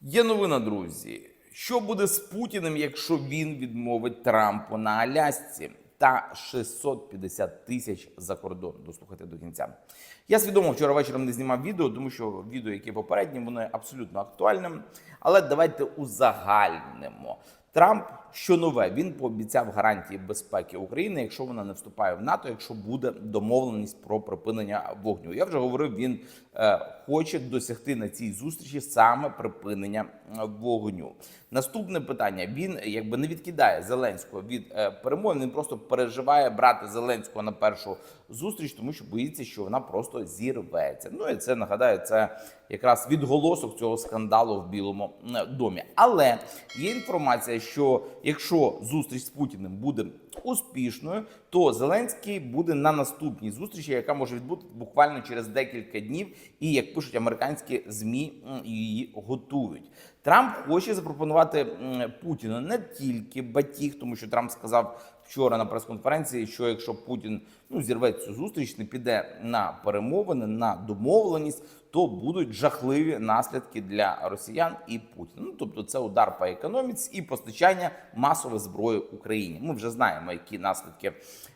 Є новина, друзі. Що буде з Путіним, якщо він відмовить Трампу на Алясці та 650 тисяч за кордон? Дослухайте до кінця. Я свідомо вчора вечором не знімав відео, тому що відео, яке попереднє, воно абсолютно актуальним. Але давайте узагальнимо. Трамп що нове він пообіцяв гарантії безпеки України, якщо вона не вступає в НАТО, якщо буде домовленість про припинення вогню. Я вже говорив, він е, хоче досягти на цій зустрічі саме припинення е, вогню. Наступне питання: він якби не відкидає Зеленського від е, перемовин. Він просто переживає брати Зеленського на першу зустріч, тому що боїться, що вона просто зірветься. Ну і це нагадаю, це якраз відголосок цього скандалу в Білому е, домі. Але є інформація, що якщо зустріч з Путіним буде успішною, то Зеленський буде на наступній зустрічі, яка може відбути буквально через декілька днів. І як пишуть американські змі, її готують. Трамп хоче запропонувати Путіну не тільки батіг, тому що Трамп сказав вчора на прес-конференції, що якщо Путін ну зірве цю зустріч, не піде на перемовини, на домовленість, то будуть жахливі наслідки для росіян і Путіна. Ну тобто, це удар по економіці і постачання масової зброї Україні. Ми вже знаємо, які наслідки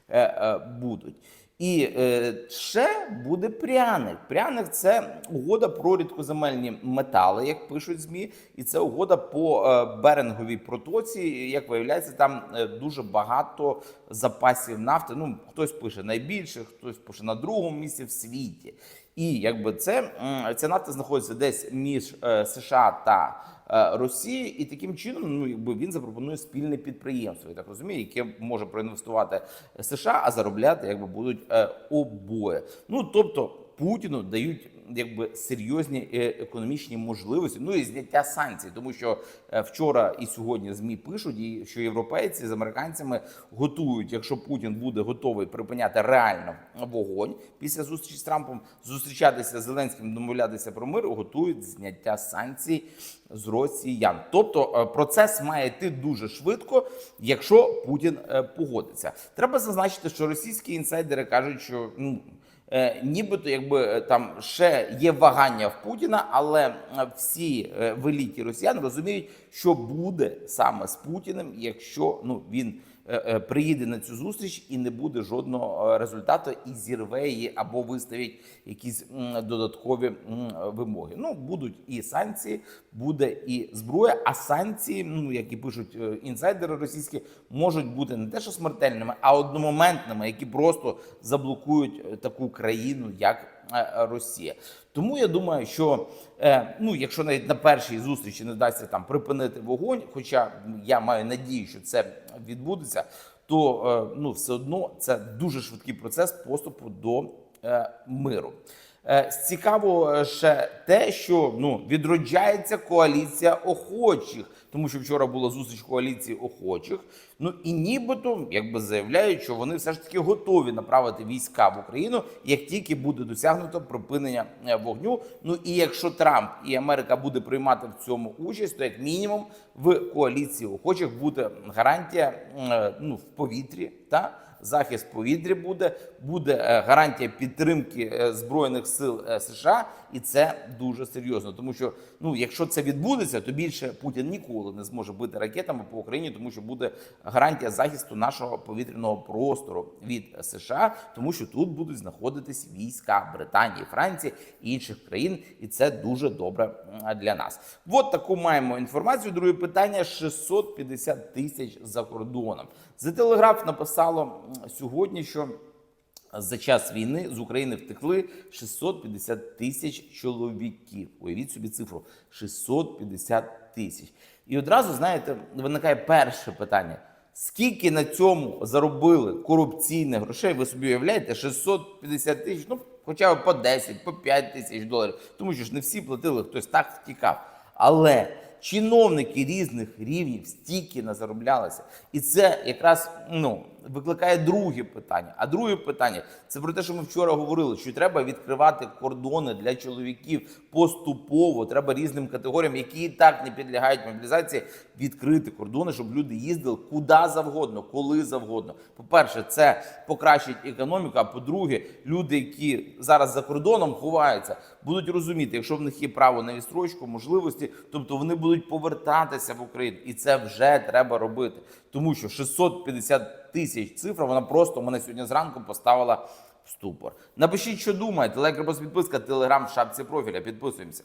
е, е, будуть. І е, ще буде пряник. Пряник це угода про рідкоземельні метали, як пишуть змі, і це угода по е, Беринговій протоці. Як виявляється, там е, дуже багато запасів нафти. Ну хтось пише найбільше, хтось пише на другому місці в світі. І якби це ця нафта знаходиться десь між е, США та Росії, і таким чином, ну якби він запропонує спільне підприємство, я так розумію, яке може проінвестувати США, а заробляти якби будуть е, обоє. Ну тобто Путіну дають якби серйозні е, економічні можливості, ну і зняття санкцій, тому що е, вчора і сьогодні змі пишуть, що європейці з американцями готують, якщо Путін буде готовий припиняти реально вогонь після зустрічі з Трампом, зустрічатися з Зеленським, домовлятися про мир, готують зняття санкцій з росіян. Тобто е, процес має йти дуже швидко, якщо Путін погодиться. Треба зазначити, що російські інсайдери кажуть, що ну. Е, нібито якби е, там ще є вагання в Путіна, але е, всі великі росіян розуміють, що буде саме з Путіним, якщо ну він приїде на цю зустріч і не буде жодного е, результату, і зірве її або виставить якісь додаткові вимоги. Ну будуть і санкції, буде і зброя. А санкції, ну як і пишуть е, інсайдери російські, можуть бути не те, що смертельними, а одномоментними, які просто заблокують е, таку країну, як е, Росія. Тому я думаю, що е, ну, якщо навіть на першій зустрічі не вдасться там припинити вогонь, хоча я маю надію, що це відбудеться, то е, ну все одно це дуже швидкий процес поступу до е, миру. Е, Цікаво ще те, що ну відроджається коаліція охочих, тому що вчора була зустріч коаліції охочих. Ну і нібито якби заявляють, що вони все ж таки готові направити війська в Україну, як тільки буде досягнуто припинення е, вогню. Ну і якщо Трамп і Америка буде приймати в цьому участь, то як мінімум в коаліції охочих буде гарантія е, ну в повітрі та захист повітря буде, буде е, гарантія підтримки е, збройних сил е, США, і це дуже серйозно. Тому що ну, якщо це відбудеться, то більше Путін ніколи не зможе бити ракетами по Україні, тому що буде гарантія захисту нашого повітряного простору від США, тому що тут будуть знаходитись війська Британії, Франції і інших країн, і це дуже добре для нас. От таку маємо інформацію. Друге питання: 650 тисяч за кордоном. За телеграф написало сьогодні, що за час війни з України втекли 650 тисяч чоловіків. Уявіть собі цифру 650 тисяч. І одразу, знаєте, виникає перше питання: скільки на цьому заробили корупційних грошей? Ви собі уявляєте, 650 тисяч, ну хоча б по 10, по 5 тисяч доларів. Тому що ж не всі платили, хтось так втікав. Але чиновники різних рівнів стільки не зароблялися. І це якраз ну, викликає друге питання. А друге питання це про те, що ми вчора говорили, що треба відкривати кордони для чоловіків поступово. Треба різним категоріям, які і так не підлягають мобілізації, відкрити кордони, щоб люди їздили куди завгодно, коли завгодно. По-перше, це покращить економіку. А по-друге, люди, які зараз за кордоном ховаються, будуть розуміти, якщо в них є право на відстрочку, можливості, тобто вони будуть повертатися в Україну, і це вже треба робити, тому що 650 тисяч цифра, вона просто мене сьогодні зранку поставила в ступор. Напишіть, що думаєте, лайк, репост, підписка, телеграм в шапці профіля. Підписуємося.